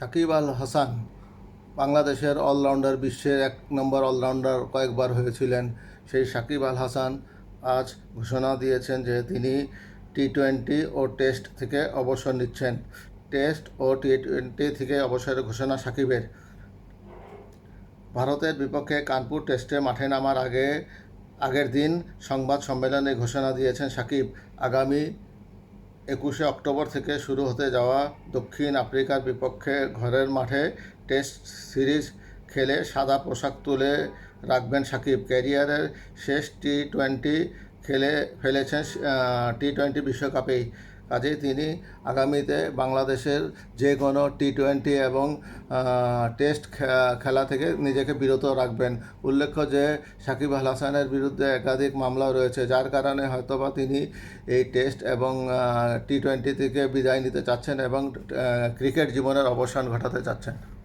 সাকিব আল হাসান বাংলাদেশের অলরাউন্ডার, বিশ্বের এক নম্বর অলরাউন্ডার কয়েকবার হয়েছিলেন। সেই সাকিব আল হাসান আজ ঘোষণা দিয়েছেন যে তিনি টি টোয়েন্টি ও টেস্ট থেকে অবসর নিচ্ছেন। টেস্ট ও টি টোয়েন্টি থেকে অবসরের ঘোষণা সাকিবের। ভারতের বিপক্ষে কানপুর টেস্টে মাঠে নামার আগে, আগের দিন সংবাদ সম্মেলনে ঘোষণা দিয়েছেন সাকিব, আগামী একুশে অক্টোবর থেকে শুরু হতে যাওয়া দক্ষিণ আফ্রিকার বিপক্ষে ঘরের মাঠে টেস্ট সিরিজ খেলে সাদা পোশাক তুলে রাখবেন সাকিব। ক্যারিয়ারের শেষ টি টোয়েন্টি খেলে ফেলেছেন টি টোয়েন্টি বিশ্বকাপেই। কাজেই তিনি আগামীতে বাংলাদেশের যে কোনো টি টোয়েন্টি এবং টেস্ট খেলা থেকে নিজেকে বিরত রাখবেন। উল্লেখ্য যে, সাকিব আল হাসানের বিরুদ্ধে একাধিক মামলা রয়েছে, যার কারণে হয়তোবা তিনি এই টেস্ট এবং টি টোয়েন্টি থেকে বিদায় নিতে চাচ্ছেন এবং ক্রিকেট জীবনের অবসান ঘটাতে চাচ্ছেন।